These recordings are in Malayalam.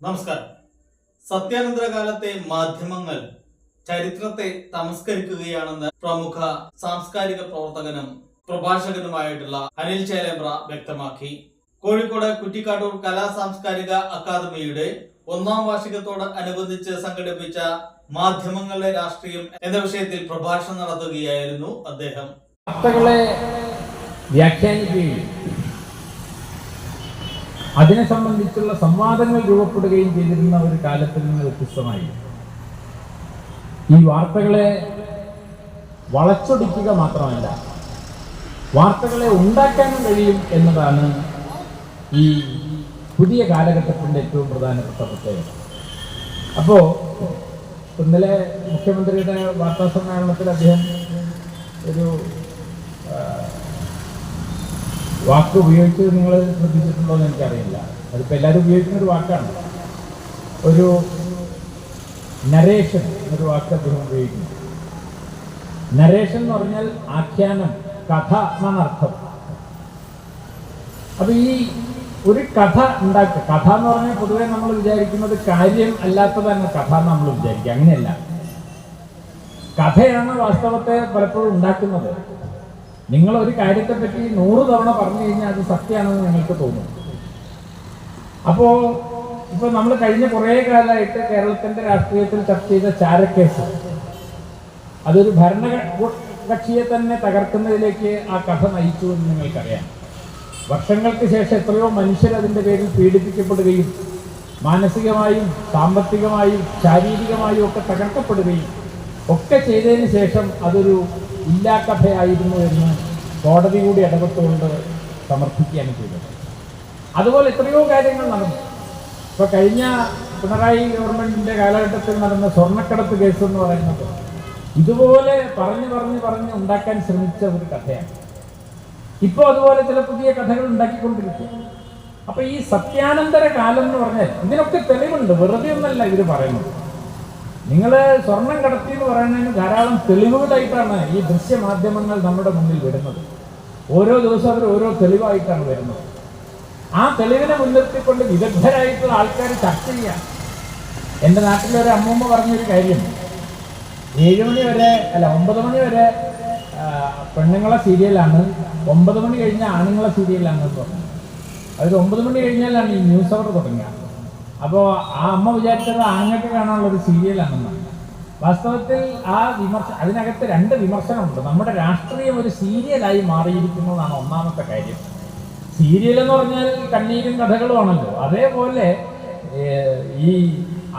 നമസ്കാരം. സത്യാനന്തര കാലത്തെ മാധ്യമങ്ങൾ ചരിത്രത്തെ തമസ്കരിക്കുകയാണെന്ന് പ്രമുഖ സാംസ്കാരിക പ്രവർത്തകനും പ്രഭാഷകനുമായിട്ടുള്ള അനിൽ ചേലേമ്പ്ര വ്യക്തമാക്കി. കോഴിക്കോട് കുറ്റിക്കാട്ടൂർ കലാ സാംസ്കാരിക അക്കാദമിയുടെ ഒന്നാം വാർഷികത്തോട് അനുബന്ധിച്ച് സംഘടിപ്പിച്ച മാധ്യമങ്ങളുടെ രാഷ്ട്രീയം എന്ന വിഷയത്തിൽ പ്രഭാഷണം നടത്തുകയായിരുന്നു അദ്ദേഹം. വാർത്തകളെ വ്യാഖ്യാനിക്കുകയും അതിനെ സംബന്ധിച്ചുള്ള സംവാദങ്ങൾ രൂപപ്പെടുകയും ചെയ്തിരുന്ന ഒരു കാലത്തിൽ നിന്ന് വ്യത്യസ്തമായി. ഈ വാർത്തകളെ വളച്ചൊടിക്കുക മാത്രമല്ല വാർത്തകളെ ഉണ്ടാക്കാനും കഴിയും എന്നതാണ് ഈ പുതിയ കാലഘട്ടത്തിന്റെ ഏറ്റവും പ്രധാനപ്പെട്ട പ്രത്യേകത. അപ്പോൾ ഇന്നലെ മുഖ്യമന്ത്രിയുടെ വാർത്താ സമ്മേളനത്തിൽ അദ്ദേഹം ഒരു വാക്ക് ഉപയോഗിച്ചത് നിങ്ങൾ ശ്രദ്ധിച്ചിട്ടുണ്ടോ എന്ന് എനിക്കറിയില്ല. അതിപ്പോൾ എല്ലാവരും ഉപയോഗിക്കുന്ന ഒരു വാക്കാണ്. ഒരു നരേഷൻ എന്നൊരു വാക്ക് അദ്ദേഹം ഉപയോഗിക്കുന്നു. നരേഷൻ എന്ന് പറഞ്ഞാൽ ആഖ്യാനം കഥ എന്നാണർത്ഥം അപ്പൊ ഈ ഒരു കഥ ഉണ്ടാക്കുക കഥ എന്ന് പറഞ്ഞാൽ പൊതുവെ നമ്മൾ വിചാരിക്കുന്നത് കാര്യം അല്ലാത്തതാണ് കഥ എന്ന് നമ്മൾ വിചാരിക്കുക അങ്ങനെയല്ല. കഥയാണ് വാസ്തവത്തെ പലപ്പോഴും ഉണ്ടാക്കുന്നത്. നിങ്ങൾ ഒരു കാര്യത്തെ പറ്റി നൂറ് തവണ പറഞ്ഞു കഴിഞ്ഞാൽ അത് സത്യമാണെന്ന് നിങ്ങൾക്ക് തോന്നും. അപ്പോ ഇപ്പൊ നമ്മൾ കഴിഞ്ഞ കുറേ കാലമായിട്ട് കേരളത്തിന്റെ രാഷ്ട്രീയത്തിൽ ചർച്ച ചെയ്ത ചാരക്കേസ്. അതൊരു ഭരണ കക്ഷിയെ തന്നെ തകർക്കുന്നതിലേക്ക് ആ കഥ നയിച്ചു എന്ന് നിങ്ങൾക്കറിയാം. വർഷങ്ങൾക്ക് ശേഷം എത്രയോ മനുഷ്യർ അതിന്റെ പേരിൽ പീഡിപ്പിക്കപ്പെടുകയും മാനസികമായും സാമ്പത്തികമായും ശാരീരികമായും ഒക്കെ തകർക്കപ്പെടുകയും ഒക്കെ ചെയ്തതിന് ശേഷം അതൊരു ഇല്ലാ കഥയായിരുന്നു എന്ന് കോടതി കൂടി ഇടപെട്ടുകൊണ്ട് സമർപ്പിക്കുകയാണ് ചെയ്തത്. അതുപോലെ എത്രയോ കാര്യങ്ങൾ നടന്നു. ഇപ്പൊ കഴിഞ്ഞ പിണറായി ഗവൺമെന്റിന്റെ കാലഘട്ടത്തിൽ നടന്ന സ്വർണക്കടത്ത് കേസ് എന്ന് പറയുന്നത് ഇതുപോലെ പറഞ്ഞു പറഞ്ഞു പറഞ്ഞ് ഉണ്ടാക്കാൻ ശ്രമിച്ച ഒരു കഥയാണ്. ഇപ്പോൾ അതുപോലെ ചില പുതിയ കഥകൾ ഉണ്ടാക്കിക്കൊണ്ടിരിക്കും അപ്പൊ ഈ സത്യാനന്തര കാലം എന്ന് പറഞ്ഞാൽ ഇതിനൊക്കെ തെളിവുണ്ട്. വെറുതെ ഒന്നല്ല ഇവർ പറയുന്നത്. നിങ്ങൾ സ്വർണം കടത്തി എന്ന് പറയുന്നതിന് ധാരാളം തെളിവുകളായിട്ടാണ് ഈ ദൃശ്യമാധ്യമങ്ങൾ നമ്മുടെ മുന്നിൽ വരുന്നത്. ഓരോ ദിവസവും അവർ ഓരോ തെളിവായിട്ടാണ് വരുന്നത്. ആ തെളിവിനെ മുൻനിർത്തിക്കൊണ്ട് വിദഗ്ധരായിട്ടുള്ള ആൾക്കാർ ചർച്ച ചെയ്യാം. എന്റെ നാട്ടിലെ ഒരു അമ്മൂമ്മ പറഞ്ഞൊരു കാര്യം. ഏഴ് മണി വരെ അല്ല ഒമ്പത് മണി വരെ പെണ്ണുങ്ങളെ സീരിയലാണ്. ഒമ്പത് മണി കഴിഞ്ഞാൽ ആണുങ്ങളെ സീരിയലാണ് എന്ന് പറഞ്ഞു. ഒമ്പത് മണി കഴിഞ്ഞാലാണ് ഈ ന്യൂസ് അവർ തുടങ്ങുക. അപ്പോൾ ആ അമ്മ വിചാരിച്ചത് ആണുങ്ങൾക്ക് കാണാനുള്ള ഒരു സീരിയലാണെന്നാണ് വാസ്തവത്തിൽ ആ വിമർശ അതിനകത്ത് രണ്ട് വിമർശനമുണ്ട്. നമ്മുടെ രാഷ്ട്രീയം ഒരു സീരിയലായി മാറിയിരിക്കുന്നതാണ് ഒന്നാമത്തെ കാര്യം. സീരിയൽ എന്ന് പറഞ്ഞാൽ കണ്ണീരും കഥകളുമാണല്ലോ അതേപോലെ ഈ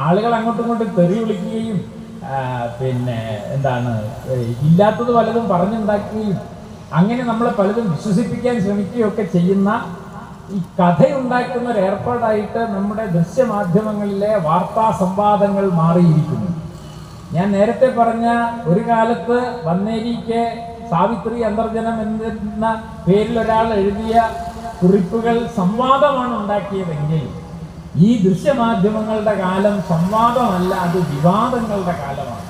ആളുകൾ അങ്ങോട്ടും ഇങ്ങോട്ടും തെറി വിളിക്കുകയും പിന്നെ എന്താണ് ഇല്ലാത്തത് പലതും പറഞ്ഞുണ്ടാക്കുകയും അങ്ങനെ നമ്മളെ പലതും വിശ്വസിപ്പിക്കാൻ ശ്രമിക്കുകയൊക്കെ ചെയ്യുന്ന ഈ കഥയുണ്ടാക്കുന്ന ഒരു ഏർപ്പാടായിട്ട് നമ്മുടെ ദൃശ്യമാധ്യമങ്ങളിലെ വാർത്താ സംവാദങ്ങൾ മാറിയിരിക്കുന്നു. ഞാൻ നേരത്തെ പറഞ്ഞ ഒരു കാലത്ത് വന്നേരിക്ക് സാവിത്രി അന്തർജനം എന്ന പേരിൽ ഒരാൾ എഴുതിയ കുറിപ്പുകൾ സംവാദമാണ് ഉണ്ടാക്കിയതെങ്കിൽ ഈ ദൃശ്യമാധ്യമങ്ങളുടെ കാലം സംവാദമല്ല അത് വിവാദങ്ങളുടെ കാലമാണ്.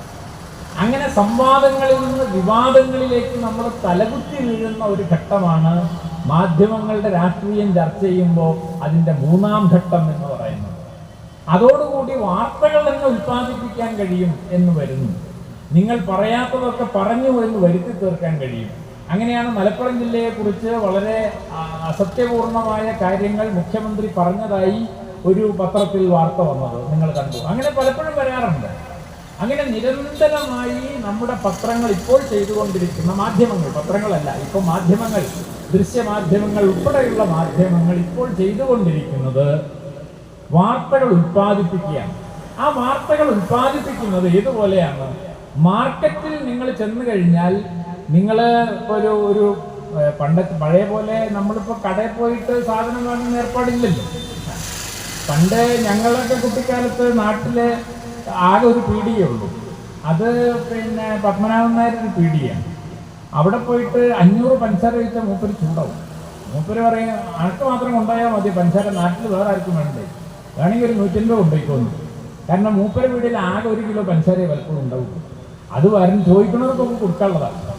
അങ്ങനെ സംവാദങ്ങളിൽ നിന്ന് വിവാദങ്ങളിലേക്ക് നമ്മൾ തലകുത്തി വീഴുന്ന ഒരു ഘട്ടമാണ് മാധ്യമങ്ങളുടെ രാഷ്ട്രീയം ചർച്ച ചെയ്യുമ്പോൾ അതിന്റെ മൂന്നാം ഘട്ടം എന്ന് പറയുന്നത്. അതോടുകൂടി വാർത്തകൾ തന്നെ ഉത്പാദിപ്പിക്കാൻ കഴിയും എന്ന് വരുന്നു. നിങ്ങൾ പറയാത്തതൊക്കെ പറഞ്ഞു എന്ന് വരുത്തി തീർക്കാൻ കഴിയും. അങ്ങനെയാണ് മലപ്പുറം ജില്ലയെക്കുറിച്ച് വളരെ അസത്യപൂർണമായ കാര്യങ്ങൾ മുഖ്യമന്ത്രി പറഞ്ഞതായി ഒരു പത്രത്തിൽ വാർത്ത വന്നത്. നിങ്ങൾ കണ്ടു. അങ്ങനെ പലപ്പോഴും വരാറുണ്ട്. അങ്ങനെ നിരന്തരമായി നമ്മുടെ പത്രങ്ങൾ ഇപ്പോൾ ചെയ്തുകൊണ്ടിരിക്കുന്ന മാധ്യമങ്ങൾ പത്രങ്ങളല്ല ഇപ്പോൾ മാധ്യമങ്ങൾ ദൃശ്യമാധ്യമങ്ങൾ ഉൾപ്പെടെയുള്ള മാധ്യമങ്ങൾ ഇപ്പോൾ ചെയ്തുകൊണ്ടിരിക്കുന്നത് വാർത്തകൾ ഉൽപ്പാദിപ്പിക്കുകയാണ്. ആ വാർത്തകൾ ഉൽപ്പാദിപ്പിക്കുന്നത് ഏതുപോലെയാണ്? മാർക്കറ്റിൽ നിങ്ങൾ ചെന്ന് കഴിഞ്ഞാൽ നിങ്ങൾ ഒരു ഒരു പണ്ടത്തെ പഴയ പോലെ നമ്മളിപ്പോൾ കടയിൽ പോയിട്ട് സാധനം വാങ്ങുന്ന ഏർപ്പാടില്ലല്ലോ. പണ്ട് ഞങ്ങളൊക്കെ കുട്ടിക്കാലത്ത് നാട്ടിലെ ആകെ ഒരു പീടികയേ ഉള്ളൂ അത് പിന്നെ പത്മനാഭൻ നായർ ഒരു അവിടെ പോയിട്ട് അഞ്ഞൂറ് പഞ്ചസാര കഴിച്ചാൽ മൂപ്പര് ചൂടാവും. മൂപ്പര് പറയും അനക്ക് മാത്രം കൊണ്ടുപോയാൽ മതി പഞ്ചസാര നാട്ടിൽ വേറെ ആർക്കും വേണ്ടേ? വേണമെങ്കിൽ ഒരു നൂറ്റൻപത് കൊണ്ടുപോയിക്കോന്നു. കാരണം മൂപ്പര വീട്ടിൽ ആകെ ഒരു കിലോ പഞ്ചസാരയെ പലപ്പോഴും ഉണ്ടാവും അത് വരും ചോദിക്കണവർക്കൊക്കെ കൊടുക്കാനുള്ളതാണ്.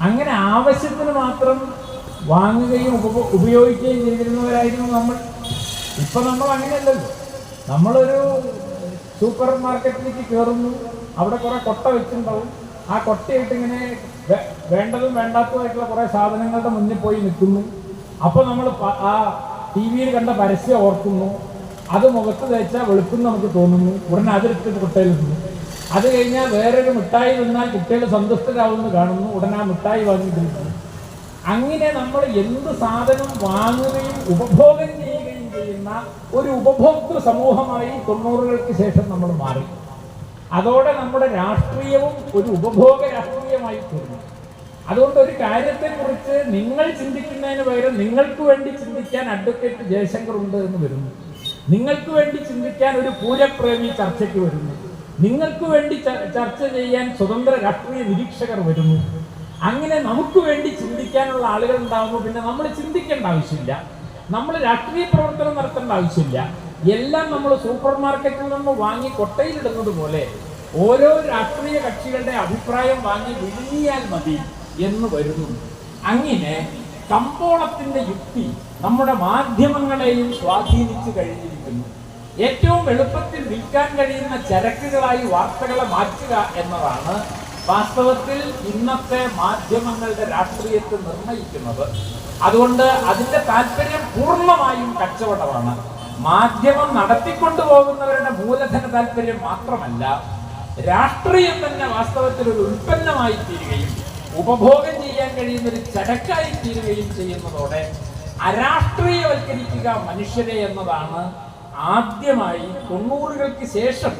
അങ്ങനെ ആവശ്യത്തിന് മാത്രം വാങ്ങുകയും ഉപ ഉപയോഗിക്കുകയും ചെയ്തിരുന്നവരായിരുന്നു നമ്മൾ. ഇപ്പം നമ്മൾ അങ്ങനെയല്ലല്ലോ. നമ്മളൊരു സൂപ്പർ മാർക്കറ്റിലേക്ക് കയറുന്നു അവിടെ കുറേ കൊട്ട വെച്ചിട്ടുണ്ടാവും. ആ വേ- വേണ്ടതും വേണ്ടാത്തതുമായിട്ടുള്ള കുറെ സാധനങ്ങളുടെ മുന്നിൽ പോയി നിൽക്കുന്നു. അപ്പോൾ നമ്മൾ ആ ടി വിയിൽ കണ്ട പരസ്യം ഓർക്കുന്നു. അത് മുഖത്ത് തേച്ചാൽ വെളുപ്പം നമുക്ക് തോന്നുന്നു. ഉടനെ അതിരിട്ട് കുട്ടിയിൽ നിന്നു. അത് കഴിഞ്ഞാൽ വേറൊരു മിഠായി നിന്നാൽ കുട്ടികൾ സന്തുഷ്ടരാകുമെന്ന് കാണുന്നു. ഉടനെ ആ മിഠായി വാങ്ങിയിട്ടിരിക്കുന്നു അങ്ങനെ നമ്മൾ എന്ത് സാധനം വാങ്ങുകയും ഉപഭോഗം ചെയ്യുകയും ചെയ്യുന്ന ഒരു ഉപഭോക്തൃ സമൂഹമായി തൊണ്ണൂറുകൾക്ക് ശേഷം നമ്മൾ മാറി. അതോടെ നമ്മുടെ രാഷ്ട്രീയവും ഒരു ഉപഭോഗ രാഷ്ട്രീയമായി തീർന്നു. അതുകൊണ്ട് ഒരു കാര്യത്തെക്കുറിച്ച് നിങ്ങൾ ചിന്തിക്കുന്നതിന് പകരം നിങ്ങൾക്ക് വേണ്ടി ചിന്തിക്കാൻ അഡ്വക്കേറ്റ് ജയശങ്കർ ഉണ്ട് എന്ന് വരുന്നു. നിങ്ങൾക്ക് വേണ്ടി ചിന്തിക്കാൻ ഒരു പൂരപ്രേമി ചർച്ചയ്ക്ക് വരുന്നു. നിങ്ങൾക്ക് വേണ്ടി ചർച്ച ചെയ്യാൻ സ്വതന്ത്ര രാഷ്ട്രീയ നിരീക്ഷകർ വരുന്നു. അങ്ങനെ നമുക്ക് വേണ്ടി ചിന്തിക്കാനുള്ള ആളുകൾ ഉണ്ടാകുമ്പോൾ പിന്നെ നമ്മൾ ചിന്തിക്കേണ്ട ആവശ്യമില്ല. നമ്മൾ രാഷ്ട്രീയ പ്രവർത്തനം നടത്തേണ്ട ആവശ്യമില്ല. എല്ലാം നമ്മൾ സൂപ്പർ മാർക്കറ്റിൽ നിന്ന് വാങ്ങി കൊട്ടയിലിടുന്നത് പോലെ ഓരോ രാഷ്ട്രീയ കക്ഷികളുടെ അഭിപ്രായം വാങ്ങി വിഴുങ്ങിയാൽ മതി എന്ന് വരുന്നു അങ്ങനെ കമ്പോളത്തിന്റെ യുക്തി നമ്മുടെ മാധ്യമങ്ങളെയും സ്വാധീനിച്ചു കഴിഞ്ഞിരിക്കുന്നു. ഏറ്റവും എളുപ്പത്തിൽ വിൽക്കാൻ കഴിയുന്ന ചരക്കുകളായി വാർത്തകളെ മാറ്റുക എന്നതാണ് വാസ്തവത്തിൽ ഇന്നത്തെ മാധ്യമങ്ങളുടെ രാഷ്ട്രീയത്തെ നിർണയിക്കുന്നത്. അതുകൊണ്ട് അതിന്റെ താല്പര്യം പൂർണമായും കച്ചവടമാണ്. മാധ്യമം നടത്തിക്കൊണ്ടുപോകുന്നവരുടെ മൂലധന താല്പര്യം മാത്രമല്ല രാഷ്ട്രീയം തന്നെ വാസ്തവത്തിൽ ഒരു ഉൽപ്പന്നമായി തീരുകയും ഉപഭോഗം ചെയ്യാൻ കഴിയുന്ന ഒരു ചടക്കായി തീരുകയും ചെയ്യുന്നതോടെ അരാഷ്ട്രീയവൽക്കരിക്കുക മനുഷ്യരെ എന്നതാണ് ആദ്യമായി തൊണ്ണൂറുകൾക്ക് ശേഷം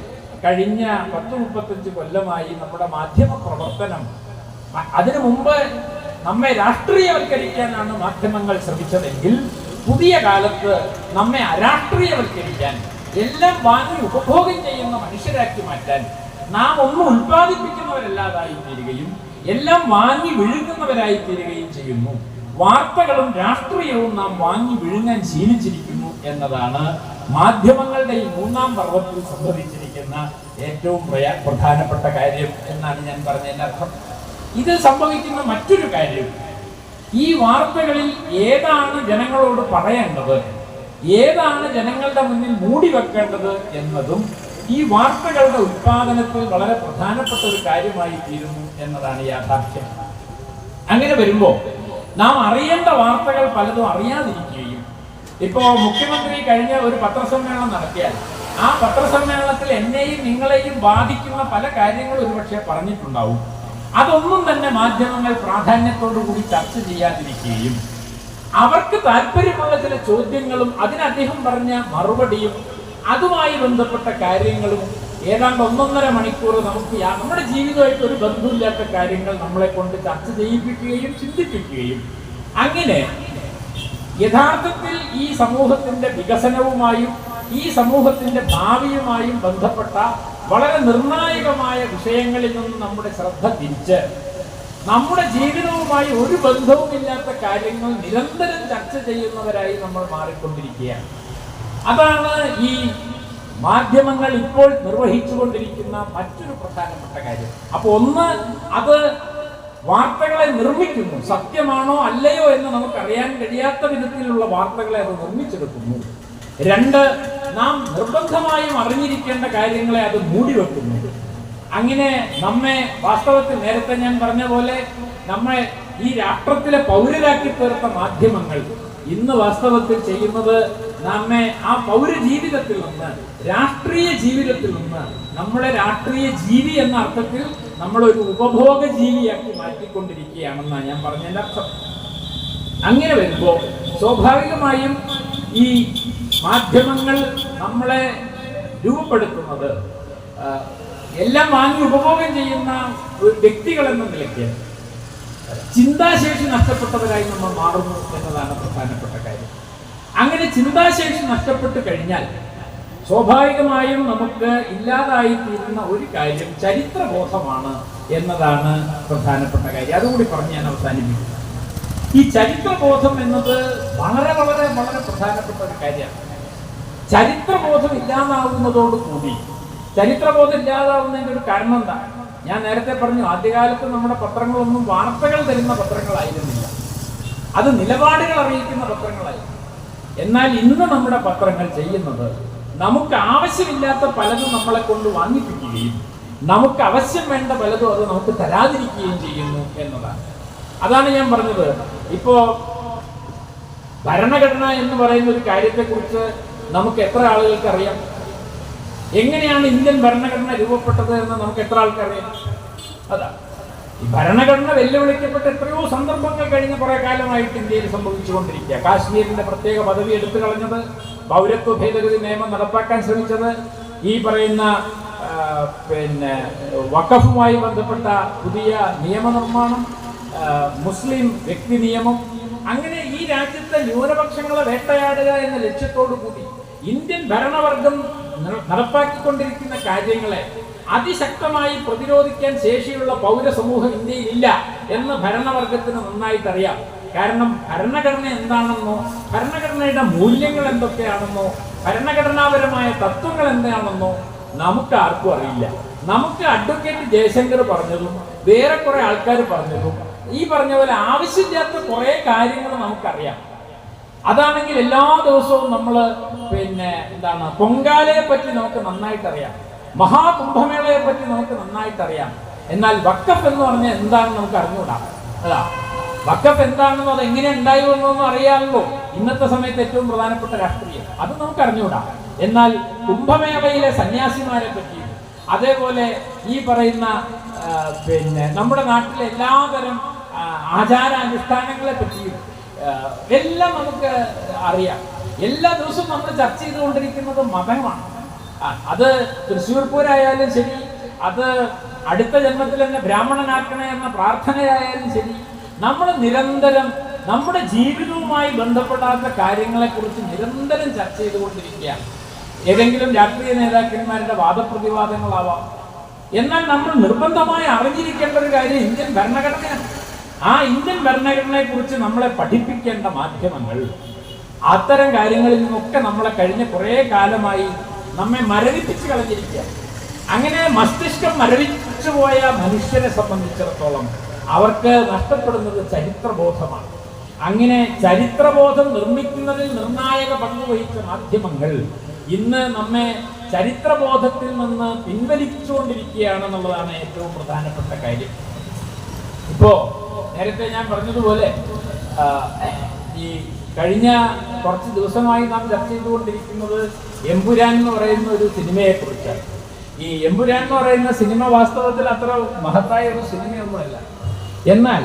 കഴിഞ്ഞ പത്ത് മുപ്പത്തഞ്ച് കൊല്ലമായി നമ്മുടെ മാധ്യമ പ്രവർത്തനം. അതിനു മുമ്പ് നമ്മെ രാഷ്ട്രീയവൽക്കരിക്കാനാണ് മാധ്യമങ്ങൾ ശ്രമിച്ചതെങ്കിൽ പുതിയ കാലത്ത് നമ്മെ അരാഷ്ട്രീയവൽക്കരിക്കാൻ എല്ലാം വാങ്ങി ഉപഭോഗം ചെയ്യുന്ന മനുഷ്യരാക്കി മാറ്റാൻ നാം ഒന്നും ഉൽപ്പാദിപ്പിക്കുന്നവരല്ലാതായി തീരുകയും എല്ലാം വാങ്ങി വിഴുങ്ങുന്നവരായി തീരുകയും ചെയ്യുന്നു. വാർത്തകളും രാഷ്ട്രീയവും നാം വാങ്ങി വിഴുങ്ങാൻ ശീലിച്ചിരിക്കുന്നു എന്നതാണ് മാധ്യമങ്ങളുടെ ഈ മൂന്നാം പർവത്തിൽ സംഭവിച്ചിരിക്കുന്ന ഏറ്റവും പ്രധാനപ്പെട്ട കാര്യം എന്നാണ് ഞാൻ പറഞ്ഞതിന്റെ അർത്ഥം ഇത് സംഭവിക്കുന്ന മറ്റൊരു കാര്യം ഈ വാർത്തകളിൽ ഏതാണ് ജനങ്ങളോട് പറയേണ്ടത്? ഏതാണ് ജനങ്ങളുടെ മുന്നിൽ മൂടി വെക്കേണ്ടത് എന്നതും ഈ വാർത്തകളുടെ ഉത്പാദനത്തിൽ വളരെ പ്രധാനപ്പെട്ട ഒരു കാര്യമായി തീരുന്നു എന്നതാണ് യാഥാർത്ഥ്യം. അങ്ങനെ വരുമ്പോൾ നാം അറിയേണ്ട വാർത്തകൾ പലതും അറിയാതിരിക്കുകയും ഇപ്പോ മുഖ്യമന്ത്രി കഴിഞ്ഞ ഒരു പത്രസമ്മേളനം നടത്തിയാൽ ആ പത്രസമ്മേളനത്തിൽ എന്നെയും നിങ്ങളെയും ബാധിക്കുന്ന പല കാര്യങ്ങളും ഒരുപക്ഷെ പറഞ്ഞിട്ടുണ്ടാവും. അതൊന്നും തന്നെ മാധ്യമങ്ങൾ പ്രാധാന്യത്തോടു കൂടി ചർച്ച ചെയ്യാതിരിക്കുകയും അവർക്ക് താല്പര്യമുള്ള ചില ചോദ്യങ്ങളും അതിന് അദ്ദേഹം പറഞ്ഞ മറുപടിയും അതുമായി ബന്ധപ്പെട്ട കാര്യങ്ങളും ഏതാണ്ട് ഒന്നൊന്നര മണിക്കൂർ നമുക്ക് നമ്മുടെ ജീവിതമായിട്ട് ഒരു ബന്ധമില്ലാത്ത കാര്യങ്ങൾ നമ്മളെ കൊണ്ട് ചർച്ച ചെയ്യിപ്പിക്കുകയും ചിന്തിപ്പിക്കുകയും. അങ്ങനെ യഥാർത്ഥത്തിൽ ഈ സമൂഹത്തിന്റെ വികസനവുമായും ഈ സമൂഹത്തിന്റെ ഭാവിയുമായും ബന്ധപ്പെട്ട വളരെ നിർണായകമായ വിഷയങ്ങളിൽ നിന്ന് നമ്മുടെ ശ്രദ്ധ തിരിച്ച് നമ്മുടെ ജീവിതവുമായി ഒരു ബന്ധവുമില്ലാത്ത കാര്യങ്ങൾ നിരന്തരം ചർച്ച ചെയ്യുന്നവരായി നമ്മൾ മാറിക്കൊണ്ടിരിക്കുകയാണ്. അതാണ് ഈ മാധ്യമങ്ങൾ ഇപ്പോൾ നിർവഹിച്ചുകൊണ്ടിരിക്കുന്ന മറ്റൊരു പ്രധാനപ്പെട്ട കാര്യം. അപ്പൊ ഒന്ന് അത് വാർത്തകളെ നിർമ്മിക്കുന്നു. സത്യമാണോ അല്ലയോ എന്ന് നമുക്കറിയാൻ കഴിയാത്ത വിധത്തിലുള്ള വാർത്തകളെ അത് നിർമ്മിച്ചെടുക്കുന്നു. രണ്ട് നാം നിർബന്ധമായും അറിഞ്ഞിരിക്കേണ്ട കാര്യങ്ങളെ അത് മൂടി വെക്കുന്നു. അങ്ങനെ നമ്മെ വാസ്തവത്തിൽ നേരത്തെ ഞാൻ പറഞ്ഞ പോലെ നമ്മെ ഈ രാഷ്ട്രത്തിലെ പൗരരാക്കി തീർത്ത മാധ്യമങ്ങൾ ഇന്ന് വാസ്തവത്തിൽ ചെയ്യുന്നത് നമ്മെ ആ പൗര ജീവിതത്തിൽ നിന്ന് രാഷ്ട്രീയ ജീവിതത്തിൽ നിന്ന് നമ്മളെ രാഷ്ട്രീയ ജീവി എന്ന അർത്ഥത്തിൽ നമ്മളൊരു ഉപഭോഗ ജീവിയാക്കി മാറ്റിക്കൊണ്ടിരിക്കുകയാണെന്നാണ് ഞാൻ പറഞ്ഞതിന്റെ അർത്ഥം. അങ്ങനെ വരുമ്പോൾ സ്വാഭാവികമായും ഈ മാധ്യമങ്ങൾ നമ്മളെ രൂപപ്പെടുത്തുന്നത് എല്ലാം വാങ്ങി ഉപഭോഗം ചെയ്യുന്ന ഒരു വ്യക്തികൾ എന്ന നിലയ്ക്ക് ചിന്താശേഷി നഷ്ടപ്പെട്ടവരായി നമ്മൾ മാറുന്നു എന്നതാണ് പ്രധാനപ്പെട്ട കാര്യം. അങ്ങനെ ചിന്താശേഷി നഷ്ടപ്പെട്ടു കഴിഞ്ഞാൽ സ്വാഭാവികമായും നമുക്ക് ഇല്ലാതായി തീരുന്ന ഒരു കാര്യം ചരിത്രബോധമാണ് എന്നതാണ് പ്രധാനപ്പെട്ട കാര്യം. അതുകൂടി പറഞ്ഞ് ഞാൻ അവസാനിപ്പിക്കുന്നു. ഈ ചരിത്രബോധം എന്നത് വളരെ വളരെ വളരെ പ്രധാനപ്പെട്ട ഒരു കാര്യമാണ്. ചരിത്രബോധം ഇല്ലാതാവുന്നതോട് കൂടി ചരിത്രബോധം ഇല്ലാതാവുന്നതിന്റെ ഒരു കാരണം എന്താ? ഞാൻ നേരത്തെ പറഞ്ഞു ആദ്യകാലത്ത് നമ്മുടെ പത്രങ്ങളൊന്നും വാർത്തകൾ തരുന്ന പത്രങ്ങളായിരുന്നില്ല. അത് നിലപാടുകൾ അറിയിക്കുന്ന പത്രങ്ങളായിരുന്നു. എന്നാൽ ഇന്ന് നമ്മുടെ പത്രങ്ങൾ ചെയ്യുന്നത് നമുക്ക് ആവശ്യമില്ലാത്ത പലതും നമ്മളെ കൊണ്ട് വാങ്ങിപ്പിക്കുകയും നമുക്ക് ആവശ്യം വേണ്ട പലതും അത് നമുക്ക് തരാതിരിക്കുകയും ചെയ്യുന്നു എന്നതാണ്. അതാണ് ഞാൻ പറഞ്ഞത്. ഇപ്പോ ഭരണഘടന എന്ന് പറയുന്ന ഒരു കാര്യത്തെക്കുറിച്ച് നമുക്ക് എത്ര ആളുകൾക്ക് അറിയാം എങ്ങനെയാണ് ഇന്ത്യൻ ഭരണഘടന രൂപപ്പെട്ടത് എന്ന് നമുക്ക് എത്ര ആൾക്കറിയാം? അതാ ഈ ഭരണഘടന വെല്ലുവിളിക്കപ്പെട്ട എത്രയോ സന്ദർഭങ്ങൾ കഴിഞ്ഞ കുറെ കാലമായിട്ട് ഇന്ത്യയിൽ സംഭവിച്ചുകൊണ്ടിരിക്കുക. കാശ്മീരിന്റെ പ്രത്യേക പദവി എടുത്തു കളഞ്ഞത് പൗരത്വ ഭേദഗതി നിയമം നടപ്പാക്കാൻ ശ്രമിച്ചത് ഈ പറയുന്ന പിന്നെ വഖഫുമായി ബന്ധപ്പെട്ട പുതിയ നിയമനിർമ്മാണം മുസ്ലിം വ്യക്തി നിയമം അങ്ങനെ രാജ്യത്തെ ന്യൂനപക്ഷങ്ങളെ വേട്ടയാടുക എന്ന ലക്ഷ്യത്തോടു കൂടി ഇന്ത്യൻ ഭരണവർഗം നടപ്പാക്കിക്കൊണ്ടിരിക്കുന്ന കാര്യങ്ങളെ അതിശക്തമായി പ്രതിരോധിക്കാൻ ശേഷിയുള്ള പൗരസമൂഹം ഇന്ത്യയിൽ ഇല്ല എന്ന് ഭരണവർഗത്തിന് നന്നായിട്ടറിയാം. കാരണം ഭരണഘടന എന്താണെന്നോ ഭരണഘടനയുടെ മൂല്യങ്ങൾ എന്തൊക്കെയാണെന്നോ ഭരണഘടനാപരമായ തത്വങ്ങൾ എന്താണെന്നോ നമുക്ക് ആർക്കും അറിയില്ല. നമുക്ക് അഡ്വക്കേറ്റ് ജയശങ്കർ പറഞ്ഞതും വേറെ കുറെ ആൾക്കാർ പറഞ്ഞതും ഈ പറഞ്ഞ പോലെ ആവശ്യമില്ലാത്ത കുറെ കാര്യങ്ങൾ നമുക്കറിയാം. അതാണെങ്കിൽ എല്ലാ ദിവസവും നമ്മൾ പിന്നെ എന്താണ് പൊങ്കാലയെ പറ്റി നമുക്ക് നന്നായിട്ട് അറിയാം മഹാകുംഭമേളയെ പറ്റി നമുക്ക് നന്നായിട്ട് അറിയാം എന്നാൽ വക്കഫ് എന്ന് പറഞ്ഞാൽ എന്താണെന്ന് നമുക്ക് അറിഞ്ഞുകൂടാ. അതാ വക്കഫ് എന്താണെന്നോ അത് എങ്ങനെ ഉണ്ടായി വന്നോന്നും അറിയാമല്ലോ. ഇന്നത്തെ സമയത്ത് ഏറ്റവും പ്രധാനപ്പെട്ട രാഷ്ട്രീയം. അത് നമുക്ക് അറിഞ്ഞുകൂടാ. എന്നാൽ കുംഭമേളയിലെ സന്യാസിമാരെ പറ്റി അതേപോലെ ഈ പറയുന്ന പിന്നെ നമ്മുടെ നാട്ടിലെ എല്ലാതരം ആചാരാനുഷ്ഠാനങ്ങളെ പറ്റിയും എല്ലാം നമുക്ക് അറിയാം. എല്ലാ ദിവസവും നമ്മൾ ചർച്ച ചെയ്തുകൊണ്ടിരിക്കുന്നത് മതമാണ്. അത് തൃശ്ശൂർ പൂരായാലും ശരി അത് അടുത്ത ജന്മത്തിൽ തന്നെ ബ്രാഹ്മണനാക്കണേ എന്ന പ്രാർത്ഥനയായാലും ശരി നമ്മൾ നിരന്തരം നമ്മുടെ ജീവിതവുമായി ബന്ധപ്പെടാത്ത കാര്യങ്ങളെക്കുറിച്ച് നിരന്തരം ചർച്ച ചെയ്തുകൊണ്ടിരിക്കുകയാണ്. ഏതെങ്കിലും രാഷ്ട്രീയ നേതാക്കന്മാരുടെ വാദപ്രതിവാദങ്ങളാവാം. എന്നാൽ നമ്മൾ നിർബന്ധമായി അറിഞ്ഞിരിക്കേണ്ട ഒരു കാര്യം ഇന്ത്യൻ ഭരണഘടനയാണ്. ആ ഇന്ത്യൻ ഭരണഘടനയെ കുറിച്ച് നമ്മളെ പഠിപ്പിക്കേണ്ട മാധ്യമങ്ങൾ അത്തരം കാര്യങ്ങളിൽ നിന്നൊക്കെ നമ്മളെ കഴിഞ്ഞ കുറേ കാലമായി നമ്മെ മരവിപ്പിച്ച് കളഞ്ഞിരിക്കുക. അങ്ങനെ മസ്തിഷ്കം മരവിച്ചു പോയ മനുഷ്യരെ സംബന്ധിച്ചിടത്തോളം അവർക്ക് നഷ്ടപ്പെടുന്നത് ചരിത്രബോധമാണ്. അങ്ങനെ ചരിത്രബോധം നിർമ്മിക്കുന്നതിൽ നിർണായക പങ്ക് വഹിച്ച മാധ്യമങ്ങൾ ഇന്ന് നമ്മെ ചരിത്രബോധത്തിൽ നിന്ന് പിൻവലിച്ചുകൊണ്ടിരിക്കുകയാണെന്നുള്ളതാണ് ഏറ്റവും പ്രധാനപ്പെട്ട കാര്യം. ഇപ്പോ നേരത്തെ ഞാൻ പറഞ്ഞതുപോലെ ഈ കഴിഞ്ഞ കുറച്ച് ദിവസമായി നാം ചർച്ച ചെയ്തുകൊണ്ടിരിക്കുന്നത് എമ്പുരാൻ എന്ന് പറയുന്ന ഒരു സിനിമയെ കുറിച്ചാണ് ഈ എമ്പുരാൻ എന്ന് പറയുന്ന സിനിമ വാസ്തവത്തിൽ അത്ര മഹത്തായ ഒരു സിനിമയൊന്നുമല്ല. എന്നാൽ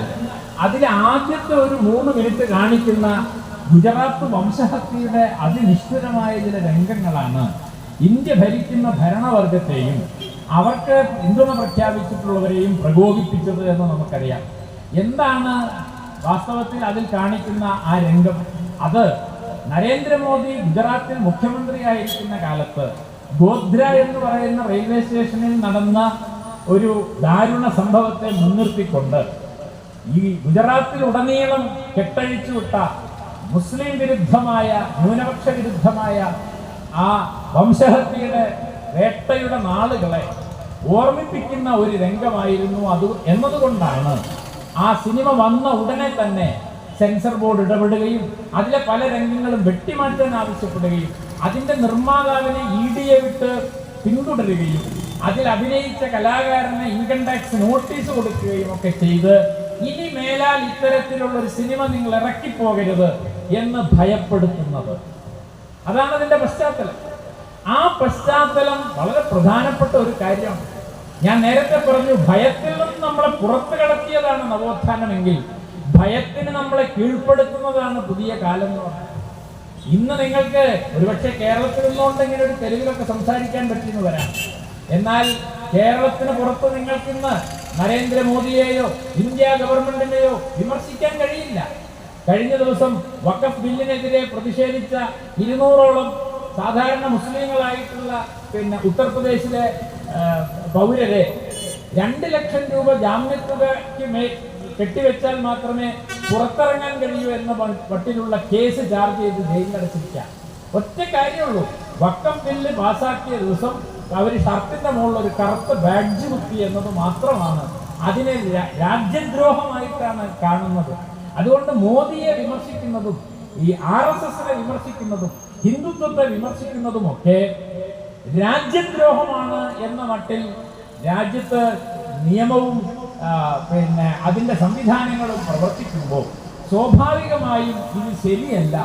അതിലെ ആദ്യത്തെ ഒരു മൂന്ന് മിനിറ്റ് കാണിക്കുന്ന ഗുജറാത്ത് വംശഹത്യയുടെ അതിനിഷ്ഠുരമായ ചില രംഗങ്ങളാണ് ഇന്ത്യ ഭരിക്കുന്ന ഭരണവർഗത്തെയും അവർക്ക് പിന്തുണ പ്രഖ്യാപിച്ചിട്ടുള്ളവരെയും പ്രകോപിപ്പിച്ചത് എന്ന് നമുക്കറിയാം. എന്താണ് വാസ്തവത്തിൽ അതിൽ കാണിക്കുന്ന ആ രംഗം? അത് നരേന്ദ്രമോദി ഗുജറാത്തിൽ മുഖ്യമന്ത്രിയായിരിക്കുന്ന കാലത്ത് ഗോധ്ര എന്ന് പറയുന്ന റെയിൽവേ സ്റ്റേഷനിൽ നടന്ന ഒരു ദാരുണ സംഭവത്തെ മുൻനിർത്തിക്കൊണ്ട് ഈ ഗുജറാത്തിൽ ഉടനീളം കെട്ടഴിച്ചു വിട്ട മുസ്ലിം വിരുദ്ധമായ ന്യൂനപക്ഷ വിരുദ്ധമായ ആ വംശഹത്യയുടെ വേട്ടയുടെ നാളുകളെ ഓർമ്മിപ്പിക്കുന്ന ഒരു രംഗമായിരുന്നു അത് എന്നതുകൊണ്ടാണ്. ആ സിനിമ വന്ന ഉടനെ തന്നെ സെൻസർ ബോർഡ് ഇടപെടുകയും അതിലെ പല രംഗങ്ങളും വെട്ടിമാറ്റാൻ ആവശ്യപ്പെടുകയും അതിന്റെ നിർമ്മാതാവിനെ ഇ ഡിയെ വിട്ട് പിന്തുടരുകയും അതിൽ അഭിനയിച്ച കലാകാരന് ഇൻകം ടാക്സ് നോട്ടീസ് കൊടുക്കുകയും ഒക്കെ ചെയ്ത് ഇനി മേലാൽ ഇത്തരത്തിലുള്ള ഒരു സിനിമ നിങ്ങൾ ഇറക്കിപ്പോകരുത് എന്ന് ഭയപ്പെടുത്തുന്നത്. അതാണ് അതിന്റെ പശ്ചാത്തലം. ആ പശ്ചാത്തലം വളരെ പ്രധാനപ്പെട്ട ഒരു കാര്യമാണ് ഞാൻ നേരത്തെ പറഞ്ഞു ഭയത്തിൽ നിന്ന് നമ്മളെ പുറത്തു കടത്തിയതാണ് നവോത്ഥാനമെങ്കിൽ ഭയത്തിന് നമ്മളെ കീഴ്പ്പെടുത്തുന്നതാണ് പുതിയ കാലം എന്ന് പറയുന്നത് ഇന്ന് നിങ്ങൾക്ക് ഒരുപക്ഷെ കേരളത്തിൽ നിന്നുകൊണ്ട് ഇങ്ങനെ ഒരു തെരുവിലൊക്കെ സംസാരിക്കാൻ പറ്റിയെന്ന് വരാം എന്നാൽ കേരളത്തിന് പുറത്ത് നിങ്ങൾക്ക് ഇന്ന് നരേന്ദ്രമോദിയെയോ ഇന്ത്യ ഗവൺമെന്റിനെയോ വിമർശിക്കാൻ കഴിയില്ല. കഴിഞ്ഞ ദിവസം വഖഫ് ബില്ലിനെതിരെ പ്രതിഷേധിച്ച ഇരുന്നൂറോളം സാധാരണ മുസ്ലിങ്ങളായിട്ടുള്ള പിന്നെ ഉത്തർപ്രദേശിലെ പൗരരെ രണ്ട് ലക്ഷം രൂപ ജാമ്യത്തുകയ്ക്ക് മേ കെട്ടിവെച്ചാൽ മാത്രമേ പുറത്തിറങ്ങാൻ കഴിയൂ എന്ന പട്ടിലുള്ള കേസ് ചാർജ് ചെയ്ത് ജയിലിലടച്ചിരിക്കാം. ഒറ്റ കാര്യമുള്ളൂ. വക്കം ബില്ല് പാസാക്കിയ ദിവസം അവർ ഷർട്ടിന്റെ മുകളിൽ ഒരു കറുത്ത ബാഡ്ജ് കുത്തി എന്നത് മാത്രമാണ്. അതിനെ രാജ്യദ്രോഹമായിട്ടാണ് കാണുന്നത്. അതുകൊണ്ട് മോദിയെ വിമർശിക്കുന്നതും ഈ ആർ എസ് എസിനെ വിമർശിക്കുന്നതും ഹിന്ദുത്വത്തെ വിമർശിക്കുന്നതുമൊക്കെ രാജ്യദ്രോഹമാണ് എന്ന മട്ടിൽ രാജ്യത്ത് നിയമവും പിന്നെ അതിന്റെ സംവിധാനങ്ങളും പ്രവർത്തിക്കുമ്പോൾ സ്വാഭാവികമായും ഇത് ശരിയല്ല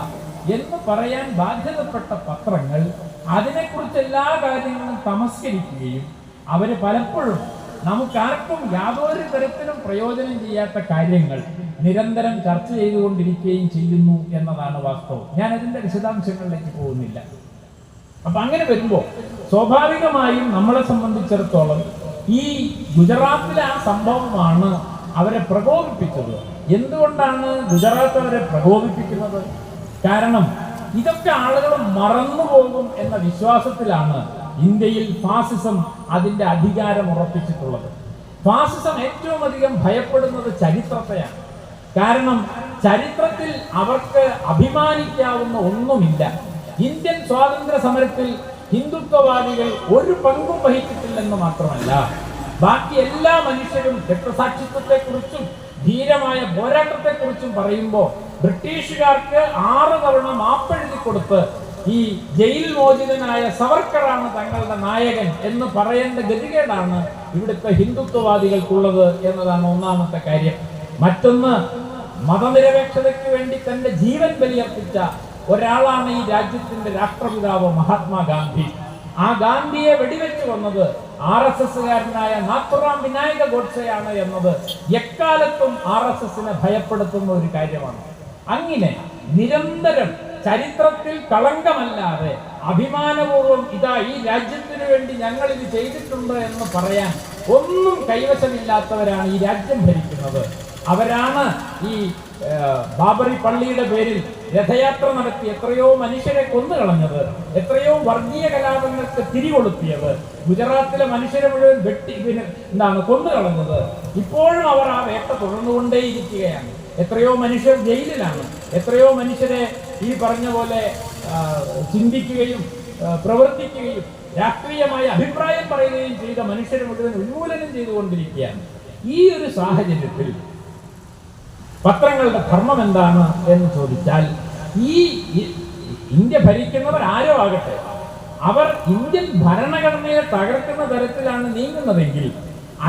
എന്ന് പറയാൻ ബാധ്യതപ്പെട്ട പത്രങ്ങൾ അതിനെക്കുറിച്ച് എല്ലാ കാര്യങ്ങളും തമസ്കരിക്കുകയും അവർ പലപ്പോഴും നമുക്കാർക്കും യാതൊരു തരത്തിലും പ്രയോജനം ചെയ്യാത്ത കാര്യങ്ങൾ നിരന്തരം ചർച്ച ചെയ്തുകൊണ്ടിരിക്കുകയും ചെയ്യുന്നു എന്നതാണ് വാസ്തവം. ഞാൻ അതിന്റെ വിശദാംശങ്ങളിലേക്ക് പോകുന്നില്ല. അപ്പൊ അങ്ങനെ വരുമ്പോൾ സ്വാഭാവികമായും നമ്മളെ സംബന്ധിച്ചിടത്തോളം ഈ ഗുജറാത്തിലെ ആ സംഭവമാണ് അവരെ പ്രകോപിപ്പിച്ചത്. എന്തുകൊണ്ടാണ് ഗുജറാത്ത് അവരെ പ്രകോപിപ്പിക്കുന്നത്? കാരണം ഇതൊക്കെ ആളുകൾ മറന്നുപോകും എന്ന വിശ്വാസത്തിലാണ് ഇന്ത്യയിൽ ഫാസിസം അതിന്റെ അധികാരം ഉറപ്പിച്ചിട്ടുള്ളത്. ഫാസിസം ഏറ്റവും അധികം ഭയപ്പെടുന്നത് ചരിത്രത്തെയാണ്. കാരണം ചരിത്രത്തിൽ അവർക്ക് അഭിമാനിക്കാവുന്ന ഒന്നുമില്ല. ഇന്ത്യൻ സ്വാതന്ത്ര്യ സമരത്തിൽ ഹിന്ദുത്വവാദികൾ ഒരു പങ്കും വഹിച്ചിട്ടില്ലെന്ന് മാത്രമല്ല ബാക്കി എല്ലാ മനുഷ്യരും രക്തസാക്ഷിത്വത്തെക്കുറിച്ചും ധീരമായ പോരാട്ടത്തെക്കുറിച്ചും പറയുമ്പോൾ ബ്രിട്ടീഷുകാർക്ക് ആറ് തവണ മാപ്പെഴുതി കൊടുത്ത് ഈ ജയിൽ മോചിതനായ സവർക്കറാണ് തങ്ങളുടെ നായകൻ എന്ന് പറയേണ്ട ഗതികേടാണ് ഇവിടുത്തെ ഹിന്ദുത്വവാദികൾക്കുള്ളത് എന്നതാണ് ഒന്നാമത്തെ കാര്യം. മറ്റൊന്ന് മതനിരപേക്ഷതയ്ക്ക് വേണ്ടി തന്റെ ജീവൻ ബലിയർപ്പിച്ച ഒരാളാണ് ഈ രാജ്യത്തിന്റെ രാഷ്ട്രപിതാവ് മഹാത്മാഗാന്ധി ആ ഗാന്ധിയെ വെടിവെച്ചു വന്നത് ആർ എസ് എസ്സുകാരനായ നാത്തുറാം വിനായക ഗോഡ്സെയാണ് എന്നത് എക്കാലത്തും ആർ എസ് എസിനെ ഭയപ്പെടുത്തുന്ന ഒരു കാര്യമാണ്. അങ്ങനെ നിരന്തരം ചരിത്രത്തിൽ കളങ്കമല്ലാതെ അഭിമാനപൂർവം ഇതാ ഈ രാജ്യത്തിനു വേണ്ടി ഞങ്ങൾ ഇത് ചെയ്തിട്ടുണ്ട് എന്ന് പറയാൻ ഒന്നും കൈവശമില്ലാത്തവരാണ് ഈ രാജ്യം ഭരിക്കുന്നത്. അവരാണ് ഈ ബാബറി പള്ളിയുടെ പേരിൽ രഥയാത്ര നടത്തി എത്രയോ മനുഷ്യരെ കൊന്നു കൊന്നുകളഞ്ഞത് എത്രയോ വർഗീയ കലാപങ്ങൾക്ക് തിരികൊളുത്തിയത്. ഗുജറാത്തിലെ മനുഷ്യരെ മുഴുവൻ വെട്ടി പിന്നെ എന്താണ് കൊന്നുകളഞ്ഞത്. ഇപ്പോഴും അവർ ആ വേട്ട തുടർന്നുകൊണ്ടേയിരിക്കുകയാണ്. എത്രയോ മനുഷ്യർ ജയിലിലാണ്. എത്രയോ മനുഷ്യരെ ഈ പറഞ്ഞ പോലെ ചിന്തിക്കുകയും പ്രവർത്തിക്കുകയും രാഷ്ട്രീയമായ അഭിപ്രായം പറയുകയും ചെയ്ത മനുഷ്യരെ മുഴുവൻ ഉന്മൂലനം ചെയ്തുകൊണ്ടിരിക്കുകയാണ്. ഈ ഒരു സാഹചര്യത്തിൽ പത്രങ്ങളുടെ ധർമ്മം എന്താണ് എന്ന് ചോദിച്ചാൽ ഈ ഇന്ത്യ ഭരിക്കുന്നവർ ആരോ ആകട്ടെ അവർ ഇന്ത്യൻ ഭരണഘടനയെ തകർക്കുന്ന തരത്തിലാണ് നീങ്ങുന്നതെങ്കിൽ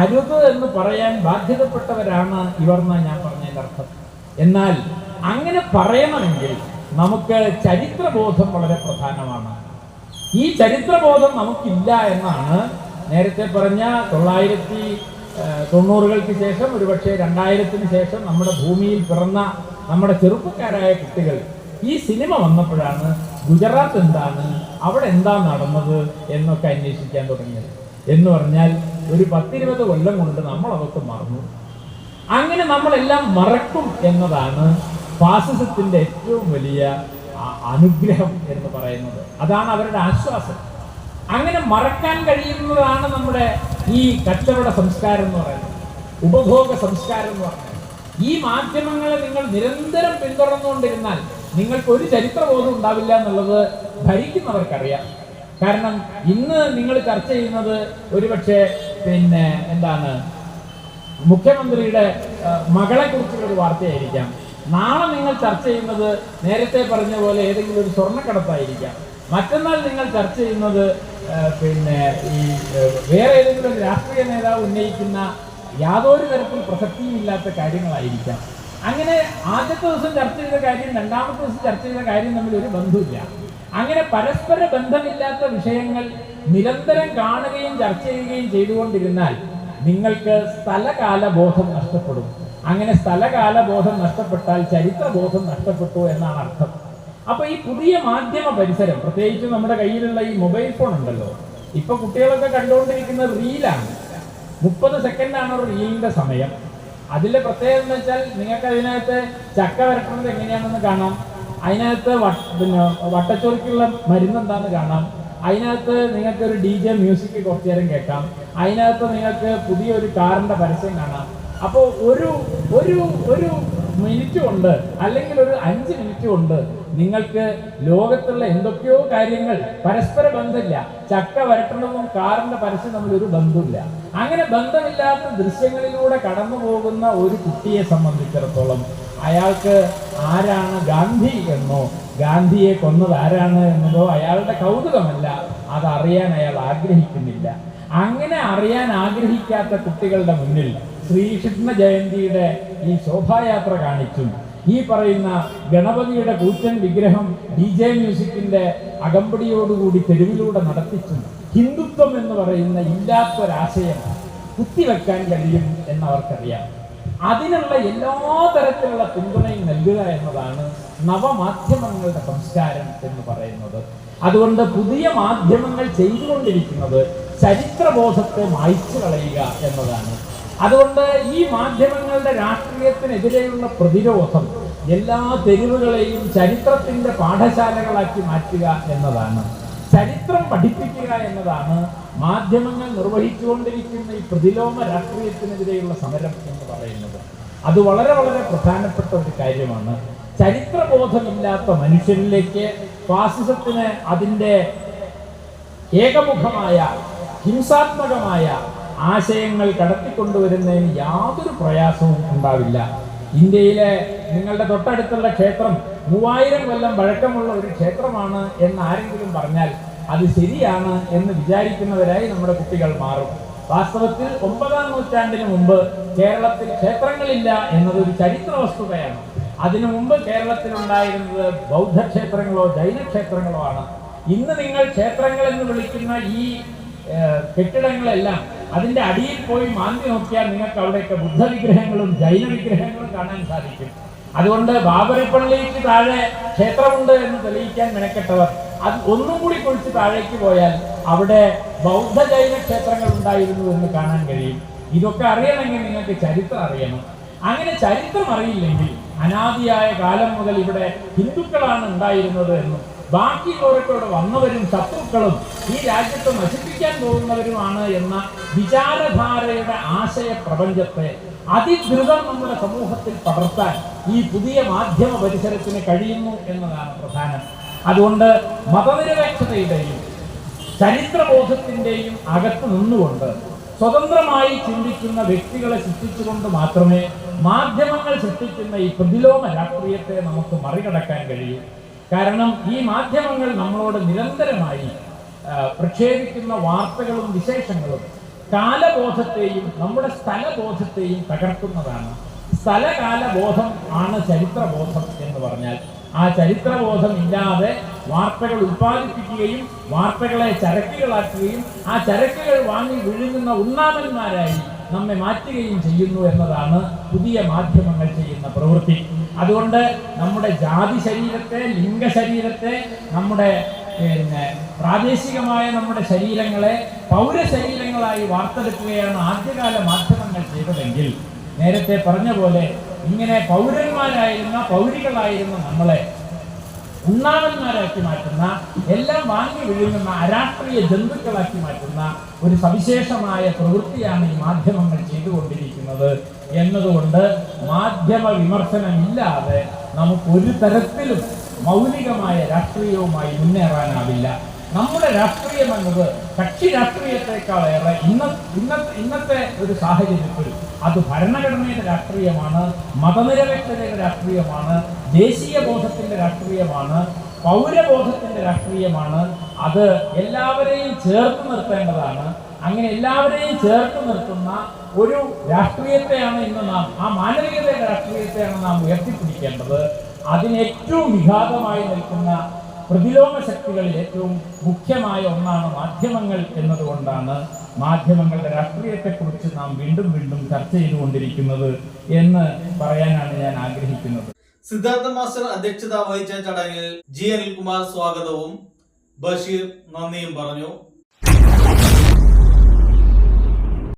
അരുത് എന്ന് പറയാൻ ബാധ്യതപ്പെട്ടവരാണ് ഇവർ എന്നാ ഞാൻ പറഞ്ഞതിന്റെ അർത്ഥം. എന്നാൽ അങ്ങനെ പറയണമെങ്കിൽ നമുക്ക് ചരിത്രബോധം വളരെ പ്രധാനമാണ്. ഈ ചരിത്രബോധം നമുക്കില്ല എന്നാണ് നേരത്തെ പറഞ്ഞ തൊള്ളായിരത്തി തൊണ്ണൂറുകൾക്ക് ശേഷം ഒരുപക്ഷെ രണ്ടായിരത്തിന് ശേഷം നമ്മുടെ ഭൂമിയിൽ പിറന്ന നമ്മുടെ ചെറുപ്പക്കാരായ കുട്ടികൾ ഈ സിനിമ വന്നപ്പോഴാണ് ഗുജറാത്ത് എന്താണ് അവിടെ എന്താ നടന്നത് എന്നൊക്കെ അന്വേഷിക്കാൻ തുടങ്ങിയത്. എന്ന് പറഞ്ഞാൽ ഒരു പത്തിരുപത് കൊല്ലം കൊണ്ട് നമ്മൾ അതൊക്കെ മറന്നു. അങ്ങനെ നമ്മളെല്ലാം മറക്കും എന്നതാണ് ഫാസിസത്തിന്റെ ഏറ്റവും വലിയ അനുഗ്രഹം എന്ന് പറയുന്നത്. അതാണ് അവരുടെ ആശ്വാസം. അങ്ങനെ മറക്കാൻ കഴിയുന്നതാണ് നമ്മുടെ ഈ കച്ചവട സംസ്കാരം എന്ന് പറയുന്നത്. ഉപഭോഗ സംസ്കാരം എന്ന് പറയുന്നത് ഈ മാധ്യമങ്ങളെ നിങ്ങൾ നിരന്തരം പിന്തുടർന്നുകൊണ്ടിരുന്നാൽ നിങ്ങൾക്ക് ഒരു ചരിത്രബോധം ഉണ്ടാവില്ല എന്നുള്ളത് ഭരിക്കുന്നവർക്കറിയാം. കാരണം ഇന്ന് നിങ്ങൾ ചർച്ച ചെയ്യുന്നത് ഒരുപക്ഷെ പിന്നെ എന്താണ്? മുഖ്യമന്ത്രിയുടെ മകളെ കുറിച്ചുള്ള ഒരു വാർത്തയായിരിക്കാം. നാളെ നിങ്ങൾ ചർച്ച ചെയ്യുന്നത് നേരത്തെ പറഞ്ഞ പോലെ ഏതെങ്കിലും ഒരു സ്വർണക്കടത്തായിരിക്കാം. മറ്റന്നാൾ നിങ്ങൾ ചർച്ച ചെയ്യുന്നത് പിന്നെ ഈ വേറെ ഏതെങ്കിലും രാഷ്ട്രീയ നേതാവ് ഉന്നയിക്കുന്ന യാതൊരു തരത്തിൽ പ്രസക്തിയും ഇല്ലാത്ത കാര്യങ്ങളായിരിക്കാം. അങ്ങനെ ആദ്യത്തെ ദിവസം ചർച്ച ചെയ്ത കാര്യം രണ്ടാമത്തെ ദിവസം ചർച്ച ചെയ്ത കാര്യം തമ്മിൽ ഒരു ബന്ധമില്ല. അങ്ങനെ പരസ്പര ബന്ധമില്ലാത്ത വിഷയങ്ങൾ നിരന്തരം കാണുകയും ചർച്ച ചെയ്യുകയും ചെയ്തുകൊണ്ടിരുന്നാൽ നിങ്ങൾക്ക് സ്ഥലകാല ബോധം നഷ്ടപ്പെടും. അങ്ങനെ സ്ഥലകാല ബോധം നഷ്ടപ്പെട്ടാൽ ചരിത്ര ബോധം നഷ്ടപ്പെട്ടു എന്നാണ് അർത്ഥം. അപ്പൊ ഈ പുതിയ മാധ്യമ പരിസരം പ്രത്യേകിച്ച് നമ്മുടെ കയ്യിലുള്ള ഈ മൊബൈൽ ഫോൺ ഉണ്ടല്ലോ ഇപ്പൊ കുട്ടികളൊക്കെ കണ്ടുകൊണ്ടിരിക്കുന്നത് റീലാണ്. മുപ്പത് സെക്കൻഡാണ് ഒരു റീലിന്റെ സമയം. അതിലെ പ്രത്യേകത എന്ന് വെച്ചാൽ നിങ്ങൾക്ക് അതിനകത്ത് ചക്ക വരട്ടുന്നത് എങ്ങനെയാണെന്ന് കാണാം. അതിനകത്ത് പിന്നെ വട്ടച്ചോറിക്കുള്ള മരുന്ന് എന്താന്ന് കാണാം. അതിനകത്ത് നിങ്ങൾക്ക് ഒരു ഡി ജെ മ്യൂസിക് കുറച്ചു നേരം കേൾക്കാം. അതിനകത്ത് നിങ്ങൾക്ക് പുതിയൊരു കാറിന്റെ പരസ്യം കാണാം. അപ്പോൾ ഒരു ഒരു ഒരു മിനിറ്റ് കൊണ്ട് അല്ലെങ്കിൽ ഒരു അഞ്ച് മിനിറ്റ് കൊണ്ട് നിങ്ങൾക്ക് ലോകത്തുള്ള എന്തൊക്കെയോ കാര്യങ്ങൾ പരസ്പര ബന്ധമില്ല. ചക്ക വരട്ടണമെന്നും കാറിന്റെ പരസ്യം തമ്മിൽ ഒരു ബന്ധമില്ല. അങ്ങനെ ബന്ധമില്ലാത്ത ദൃശ്യങ്ങളിലൂടെ കടന്നു പോകുന്ന ഒരു കുട്ടിയെ സംബന്ധിച്ചിടത്തോളം അയാൾക്ക് ആരാണ് ഗാന്ധി എന്നോ ഗാന്ധിയെ കൊന്നത് ആരാണ് എന്നതോ അയാളുടെ കൗതുകമല്ല. അതറിയാൻ അയാൾ ആഗ്രഹിക്കുന്നില്ല. അങ്ങനെ അറിയാൻ ആഗ്രഹിക്കാത്ത കുട്ടികളുടെ മുന്നിൽ ശ്രീകൃഷ്ണ ജയന്തിയുടെ ഈ ശോഭായാത്ര കാണിച്ചും. ഈ പറയുന്ന ഗണപതിയുടെ കൂറ്റൻ വിഗ്രഹം ഡി ജെ മ്യൂസിക്കിന്റെ അകമ്പടിയോടുകൂടി തെരുവിലൂടെ നടത്തിച്ചും. ഹിന്ദുത്വം എന്ന് പറയുന്ന ഇല്ലാത്തൊരാശയം കുത്തിവെക്കാൻ കഴിയും എന്നവർക്കറിയാം. അതിനുള്ള എല്ലാ തരത്തിലുള്ള പിന്തുണയും നൽകുക എന്നതാണ് നവമാധ്യമങ്ങളുടെ സംസ്കാരം എന്ന് പറയുന്നത്. അതുകൊണ്ട് പുതിയ മാധ്യമങ്ങൾ ചെയ്തുകൊണ്ടിരിക്കുന്നത് ചരിത്രബോധത്തെ മായ്ച്ചു കളയുക എന്നതാണ്. അതുകൊണ്ട് ഈ മാധ്യമങ്ങളുടെ രാഷ്ട്രീയത്തിനെതിരെയുള്ള പ്രതിരോധം എല്ലാ തെരുവുകളെയും ചരിത്രത്തിന്റെ പാഠശാലകളാക്കി മാറ്റുക എന്നതാണ്. ചരിത്രം പഠിപ്പിക്കുക എന്നതാണ് മാധ്യമങ്ങൾ നിർവഹിച്ചുകൊണ്ടിരിക്കുന്ന ഈ പ്രതിലോമ രാഷ്ട്രീയത്തിനെതിരെയുള്ള സമരം എന്ന് പറയുന്നത്. അത് വളരെ വളരെ പ്രധാനപ്പെട്ട ഒരു കാര്യമാണ്. ചരിത്രബോധമില്ലാത്ത മനുഷ്യരിലേക്ക് ഫാസിസത്തിന് അതിന്റെ ഏകമുഖമായ ഹിംസാത്മകമായ ആശയങ്ങൾ കടത്തിക്കൊണ്ടുവരുന്നതിന് യാതൊരു പ്രയാസവും ഉണ്ടാവില്ല. ഇന്ത്യയിലെ നിങ്ങളുടെ തൊട്ടടുത്തുള്ള ക്ഷേത്രം മൂവായിരം കൊല്ലം പഴക്കമുള്ള ഒരു ക്ഷേത്രമാണ് എന്ന് ആരെങ്കിലും പറഞ്ഞാൽ അത് ശരിയാണ് എന്ന് വിചാരിക്കുന്നവരായി നമ്മുടെ കുട്ടികൾ മാറും. വാസ്തവത്തിൽ ഒമ്പതാം നൂറ്റാണ്ടിന് മുമ്പ് കേരളത്തിൽ ക്ഷേത്രങ്ങളില്ല എന്നതൊരു ചരിത്ര വസ്തുതയാണ്. അതിനു മുമ്പ് കേരളത്തിൽ ഉണ്ടായിരുന്നത് ബൗദ്ധക്ഷേത്രങ്ങളോ ജൈനക്ഷേത്രങ്ങളോ ആണ്. ഇന്ന് നിങ്ങൾ ക്ഷേത്രങ്ങൾ എന്ന് വിളിക്കുന്ന ഈ കെട്ടിടങ്ങളെല്ലാം അതിന്റെ അടിയിൽ പോയി മാന്തി നോക്കിയാൽ നിങ്ങൾക്ക് അവിടെയൊക്കെ ബുദ്ധ വിഗ്രഹങ്ങളും ജൈന വിഗ്രഹങ്ങളും കാണാൻ സാധിക്കും. അതുകൊണ്ട് ബാബരിപ്പള്ളിക്ക് താഴെ ക്ഷേത്രമുണ്ട് എന്ന് തെളിയിക്കാൻ മെനക്കെട്ടവർ അത് ഒന്നും കൂടി കുഴിച്ച് താഴേക്ക് പോയാൽ അവിടെ ബൗദ്ധ ജൈന ക്ഷേത്രങ്ങൾ ഉണ്ടായിരുന്നു എന്ന് കാണാൻ കഴിയും. ഇതൊക്കെ അറിയണമെങ്കിൽ നിങ്ങൾക്ക് ചരിത്രം അറിയണം. അങ്ങനെ ചരിത്രം അറിയില്ലെങ്കിൽ അനാദിയായ കാലം മുതൽ ഇവിടെ ഹിന്ദുക്കളാണ് ഉണ്ടായിരുന്നത് എന്നും ബാക്കിയുള്ളവരൊക്കെ ഇവിടെ വന്നവരും ശത്രുക്കളും ഈ രാജ്യത്തെ നശിപ്പിക്കാൻ പോകുന്നവരുമാണ് എന്ന വിചാരധാരയുടെ ആശയ പ്രപഞ്ചത്തെ അതിദ്രുതം നമ്മുടെ സമൂഹത്തിൽ പകർത്താൻ ഈ പുതിയ മാധ്യമ പരിസരത്തിന് കഴിയുന്നു എന്നതാണ് പ്രധാനം. അതുകൊണ്ട് മതനിരപേക്ഷതയുടെയും ചരിത്രബോധത്തിന്റെയും അകത്ത് നിന്നുകൊണ്ട് സ്വതന്ത്രമായി ചിന്തിക്കുന്ന വ്യക്തികളെ സൃഷ്ടിച്ചുകൊണ്ട് മാത്രമേ മാധ്യമങ്ങൾ സൃഷ്ടിക്കുന്ന ഈ പ്രതിലോമ രാഷ്ട്രീയത്തെ നമുക്ക് മറികടക്കാൻ കഴിയൂ. കാരണം ഈ മാധ്യമങ്ങൾ നമ്മളോട് നിരന്തരമായി പ്രക്ഷേപിക്കുന്ന വാർത്തകളും വിശേഷങ്ങളും കാലബോധത്തെയും നമ്മുടെ സ്ഥലബോധത്തെയും തകർക്കുന്നതാണ്. സ്ഥലകാലബോധം ആണ് ചരിത്രബോധം എന്ന് പറഞ്ഞാൽ ആ ചരിത്രബോധം ഇല്ലാതെ വാർത്തകൾ ഉൽപ്പാദിപ്പിക്കുകയും വാർത്തകളെ ചരക്കുകളാക്കുകയും ആ ചരക്കുകൾ വാങ്ങി വിഴുങ്ങുന്ന ഉണ്ണാമന്മാരായി നമ്മെ മാറ്റുകയും ചെയ്യുന്നു എന്നതാണ് പുതിയ മാധ്യമങ്ങൾ ചെയ്യുന്ന പ്രവൃത്തി. അതുകൊണ്ട് നമ്മുടെ ജാതി ശരീരത്തെ ലിംഗ ശരീരത്തെ നമ്മുടെ പിന്നെ പ്രാദേശികമായ നമ്മുടെ ശരീരങ്ങളെ പൗരശരീരങ്ങളായി വാർത്തെടുക്കുകയാണ് ആദ്യകാല മാധ്യമങ്ങൾ ചെയ്തതെങ്കിൽ നേരത്തെ പറഞ്ഞ പോലെ ഇങ്ങനെ പൗരന്മാരായിരുന്ന പൗരികളായിരുന്ന നമ്മളെ ഉണ്ണാവന്മാരാക്കി മാറ്റുന്ന എല്ലാം വാങ്ങി വിഴുങ്ങുന്ന അരാഷ്ട്രീയ ജന്തുക്കളാക്കി മാറ്റുന്ന ഒരു സവിശേഷമായ പ്രവൃത്തിയാണ് ഈ മാധ്യമങ്ങൾ ചെയ്തുകൊണ്ടിരിക്കുന്നത്. എന്നതുകൊണ്ട് മാധ്യമ വിമർശനമില്ലാതെ നമുക്ക് ഒരു തരത്തിലും മൗലികമായ രാഷ്ട്രീയവുമായി മുന്നേറാനാവില്ല. നമ്മുടെ രാഷ്ട്രീയം എന്നത് കക്ഷി രാഷ്ട്രീയത്തെക്കാളേറെ ഇന്ന ഇന്നത്തെ ഇന്നത്തെ ഒരു സാഹചര്യത്തിൽ അത് ഭരണഘടനയുടെ രാഷ്ട്രീയമാണ് മതനിരപേക്ഷതയുടെ രാഷ്ട്രീയമാണ് ദേശീയ ബോധത്തിന്റെ രാഷ്ട്രീയമാണ് പൗരബോധത്തിന്റെ രാഷ്ട്രീയമാണ്. അത് എല്ലാവരെയും ചേർത്ത് നിർത്തേണ്ടതാണ്. അങ്ങനെ എല്ലാവരെയും ചേർത്ത് നിർത്തുന്ന ഒരു രാഷ്ട്രീയത്തെയാണ് ഇന്ന് നാം ആ മാനവികതയുടെ രാഷ്ട്രീയത്തെയാണ് നാം ഉയർത്തിപ്പിടിക്കേണ്ടത്. അതിന് ഏറ്റവും വിഘാതമായി നിൽക്കുന്ന പ്രതിലോമ ശക്തികളിൽ ഏറ്റവും മുഖ്യമായ ഒന്നാണ് മാധ്യമങ്ങൾ എന്നതുകൊണ്ടാണ് മാധ്യമങ്ങളുടെ രാഷ്ട്രീയത്തെക്കുറിച്ച് നാം വീണ്ടും വീണ്ടും ചർച്ച ചെയ്തുകൊണ്ടിരിക്കുന്നത് എന്ന് പറയാനാണ് ഞാൻ ആഗ്രഹിക്കുന്നത്. സിദ്ധാർത്ഥ മാസ്റ്റർ അധ്യക്ഷത വഹിച്ച ചടങ്ങിൽ ജി അനിൽകുമാർ സ്വാഗതവും ബഷീർ നന്ദിയും പറഞ്ഞു.